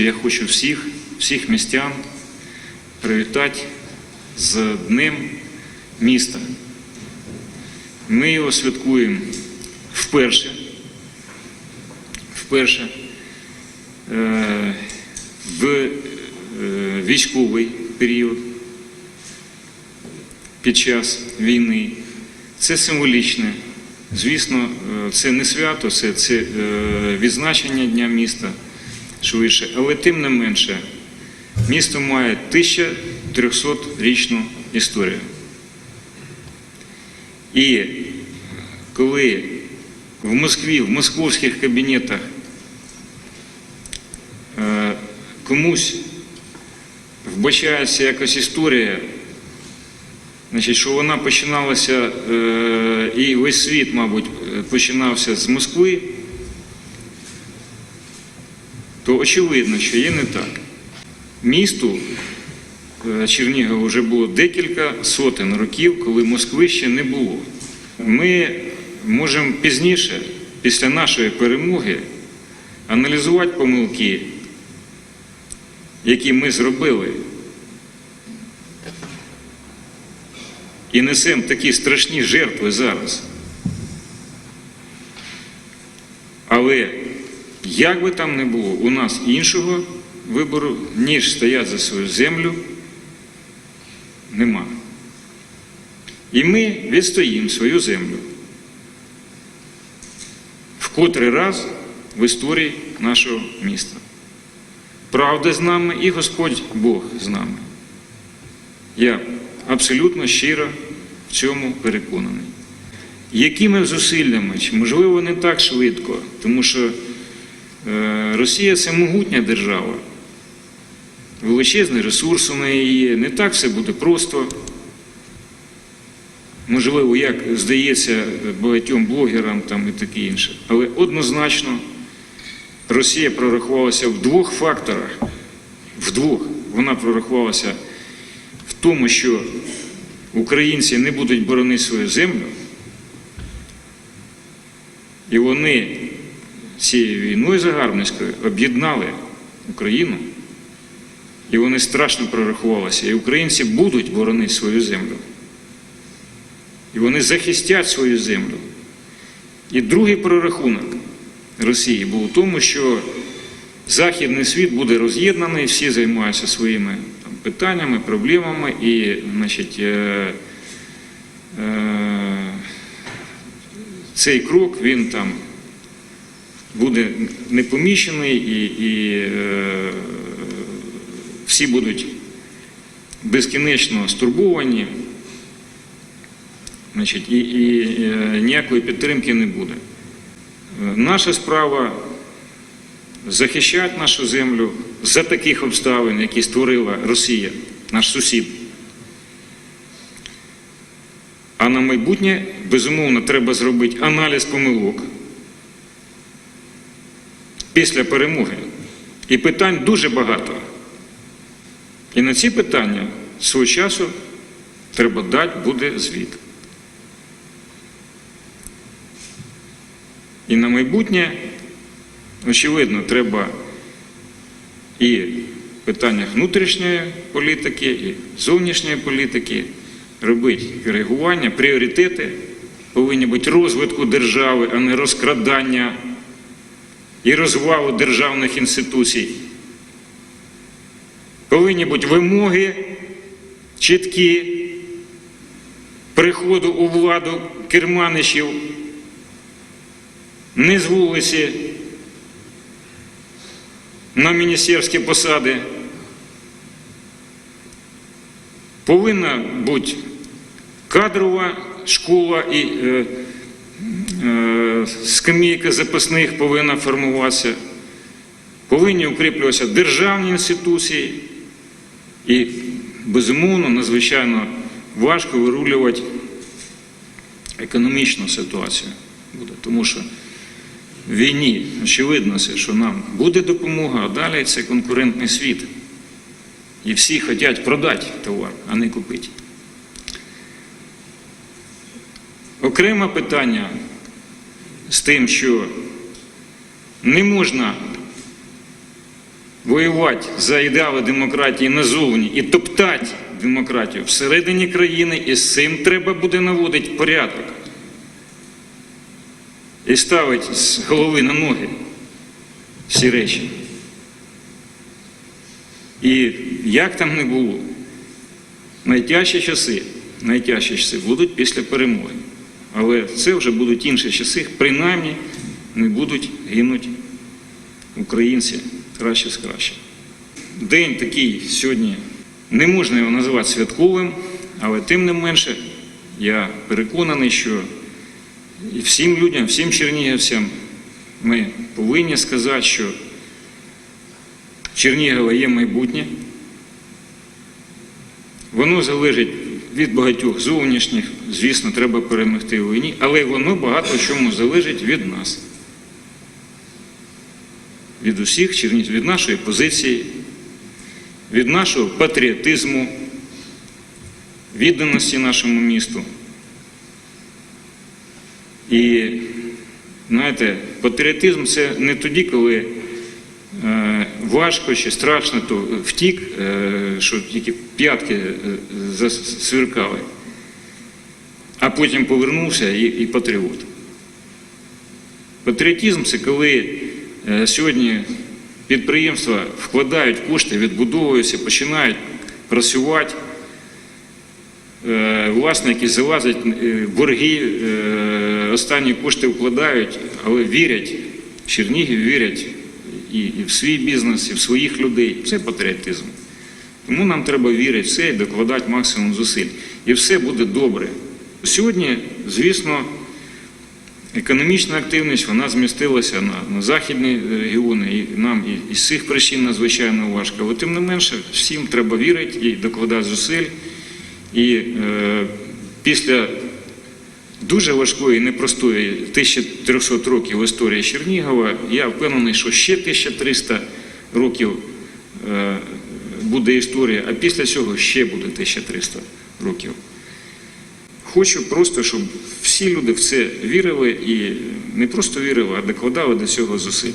Я хочу всіх, всіх містян привітати з Днем міста. Ми його святкуємо вперше. Вперше е, в е, військовий період під час війни. Це символічне. Звісно, е, це не свято, це, це відзначення Дня міста швидше, але тим не менше, місто має 1300-річну історію. І коли в Москві, в московських кабінетах е, комусь вбачається якась історія, значить, що вона починалася, е, і весь світ, мабуть, починався з Москви, то очевидно, що є не так. Місту е, Чернігова вже було декілька сотень років, коли Москви ще не було. Ми можемо пізніше, після нашої перемоги, аналізувати помилки, які ми зробили, і несемо такі страшні жертви зараз. Але як би там не було, у нас іншого вибору, ніж стоять за свою землю, нема. І ми відстоїмо свою землю. В котрий раз в історії нашого міста. Правда з нами і Господь Бог з нами. Я абсолютно щиро в цьому переконаний. Якими зусиллями, можливо не так швидко, тому що Росія це могутня держава, величезний ресурс у неї є, не так все буде просто. Можливо, як здається багатьом блогерам там і таке інше. Але однозначно Росія прорахувалася в двох факторах. В двох. Вона прорахувалася в тому, що українці не будуть боронити свою землю, і вони цією війною загарбницькою об'єднали Україну, і вони страшно прорахувалися. І українці будуть боронити свою землю. І вони захистять свою землю. І другий прорахунок Росії був у тому, що Західний світ буде роз'єднаний, всі займаються своїми там, питаннями, проблемами, і значить, е, е, цей крок він там буде непоміщений і, і е, всі будуть безкінечно стурбовані. Значить, і, і е, ніякої підтримки не буде. Е, Наша справа захищати нашу землю за таких обставин, які створила Росія, наш сусід. А на майбутнє, безумовно, треба зробити аналіз помилок після перемоги. І питань дуже багато. І на ці питання свого часу треба дати буде звіт. І на майбутнє, очевидно, треба і в питаннях внутрішньої політики, і зовнішньої політики робити реагування, пріоритети повинні бути розвитку держави, а не розкрадання і розвалу державних інституцій. Повинні бути вимоги чіткі приходу у владу керманичів не з вулиці на міністерські посади. Повинна бути кадрова школа і е, скамейка запасних повинна формуватися. Повинні укріплюватися державні інституції і, безумовно, надзвичайно важко вирулювати економічну ситуацію буде, тому що в війні очевидно, що нам буде допомога, а далі це конкурентний світ. І всі хочуть продати товар, а не купити. Окреме питання з тим, що не можна воювати за ідеали демократії назовні і топтати демократію всередині країни, і з цим треба буде наводити порядок. І ставити з голови на ноги всі речі. І як там не було, найтяжчі часи, найтяжчі часи будуть після перемоги. Але це вже будуть інші часи, принаймні не будуть гинуть українці краще з краще. День такий сьогодні не можна його називати святковим, але тим не менше я переконаний, що всім людям, всім чернігівцям ми повинні сказати, що Чернігова є майбутнє. Воно залежить від багатьох зовнішніх, звісно, треба перемогти у війні, але воно багато чому залежить від нас. Від усіх чернігів, від нашої позиції, від нашого патріотизму, відданості нашому місту. І знаєте, патріотизм це не тоді, коли е, важко чи страшно, то втік, е, що тільки п'ятки е, засвіркали, а потім повернувся і, і патріот. Патріотизм це коли е, сьогодні підприємства вкладають кошти, відбудовуються, починають працювати. Е, Власники залазять е, борги, е, останні кошти вкладають, але вірять Чернігів, вірять і, і в свій бізнес, і в своїх людей. Це патріотизм. Тому нам треба вірити в це і докладати максимум зусиль. І все буде добре. Сьогодні, звісно, економічна активність вона змістилася на, на західні регіони, і нам і, і з цих причин надзвичайно важко. Але тим не менше, всім треба вірити і докладати зусиль. І е, після дуже важкої і непростої 1300 років історії Чернігова, я впевнений, що ще 1300 років е, буде історія, а після цього ще буде 1300 років. Хочу просто, щоб всі люди в це вірили і не просто вірили, а докладали до цього зусиль.